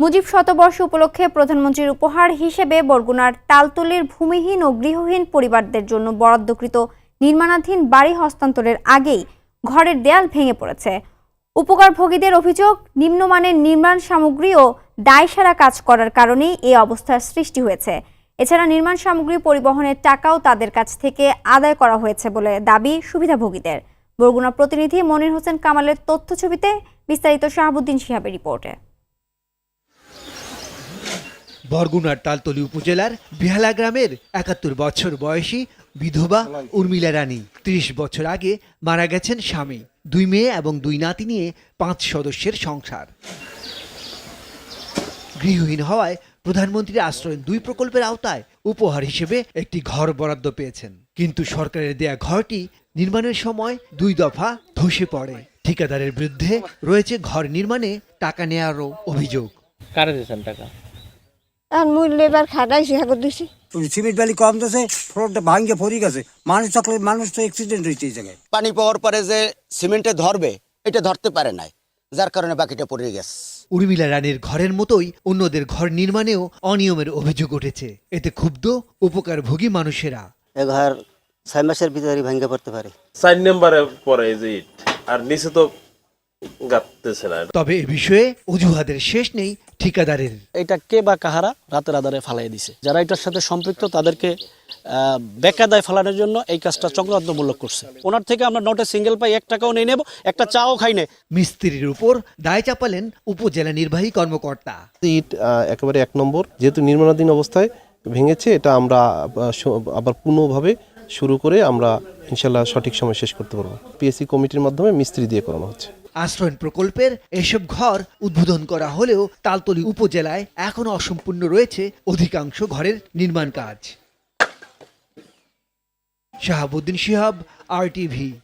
মুজিব শতবর্ষ উপলক্ষে প্রধানমন্ত্রীর উপহার হিসেবে বরগুনার তালতলির ভূমিহীন ও গৃহহীন পরিবারদের জন্য বরাদ্দকৃত নির্মাণাধীন বাড়ি হস্তান্তরের আগেই ঘরের দেয়াল ভেঙে পড়েছে। উপকারভোগীদের অভিযোগ, নিম্নমানের নির্মাণ সামগ্রী ও দায়সারা কাজ করার কারণেই এই অবস্থার সৃষ্টি হয়েছে। এছাড়া নির্মাণ সামগ্রী পরিবহনের টাকাও তাদের কাছ থেকে আদায় করা হয়েছে বলে দাবি সুবিধাভোগীদের। বরগুনা প্রতিনিধি মনির হোসেন কামালের তথ্য ছবিতে বিস্তারিত শাহাবুদ্দিন সিহাবের রিপোর্টে। বরগুনার তালতলি উপজেলার বেহালা গ্রামের একাত্তর বছর বয়সী বিধবা উর্মিলা রানী। ত্রিশ বছর আগে মারা গেছেন স্বামী, দুই মেয়ে এবং দুই নাতি নিয়ে পাঁচ সদস্যের সংসার। গৃহহীন হওয়ায় প্রধানমন্ত্রীর আশ্রয়ন দুই প্রকল্পের আওতায় উপহার হিসেবে একটি ঘর বরাদ্দ পেয়েছেন। কিন্তু সরকারের দেয়া ঘরটি নির্মাণের সময় দুই দফা ধসে পড়ে। ঠিকাদারের বিরুদ্ধে রয়েছে ঘর নির্মাণে টাকা নেওয়ারও অভিযোগ। কারে দিয়েছেন টাকা? আর মূল্য এবার খাটাইছি হাগর দিছি। সিমেন্ট বালি কম দিয়েছে ফ্লোরটা ভাঙ্গে পড়ে গেছে। মানুষ থাকলে মানুষ তো অ্যাক্সিডেন্ট হয়েছে এই জায়গায়। পানি পাওয়ার পরে যে সিমেন্টে ধরবে এটা ধরতে পারে নাই। যার কারণে বাকিটা পড়ে গেছে। উর্মিলা রানীর ঘরের মতোই অন্যদের ঘর নির্মাণেও অনিয়মের অভিযোগ উঠেছে। এতে ক্ষুব্ধ উপকারভোগী মানুষেরা। এ ঘর ছয় মাসের ভিতরে ভেঙে পড়তে পারে। চার নম্বরে পরে এই যে ইট। আর নিচে তো গাঁততেছে না। তবে এ বিষয়ে অজুহাতের শেষ নেই ঠিকাদারের। এটা কে বা কাহারা রাতের আধারে ফালাই দিছে। যারা এটার সাথে সম্পৃক্ত তাদেরকে আহ, বেকায়দায় ফালানোর জন্য এই কাজটা চক্রান্তমূলক করছে। ওনার থেকে আমরা নোটে সিঙ্গেল পাই এক টাকাও নিয়ে নেব একটা চাও খাই না। মিস্ত্রির উপর দায় চাপালেন উপজেলা নির্বাহী কর্মকর্তা। ইট একেবারে এক নম্বর যেহেতু নির্মাণাধীন অবস্থায় ভেঙেছে এটা আমরা আবার পুনঃভাবে শুরু করে আমরা ইনশাল্লাহ সঠিক সময় শেষ করতে পারব। পিএসসি কমিটির মাধ্যমে মিস্ত্রি দিয়ে করানো হচ্ছে। আশ্রয়ণ প্রকল্পের এসব ঘর উদ্বোধন করা হলেও তালতলি উপজেলায় এখনও অসম্পূর্ণ রয়েছে অধিকাংশ ঘরের নির্মাণ কাজ। শাহাবুদ্দিন শিহাব আর টিভি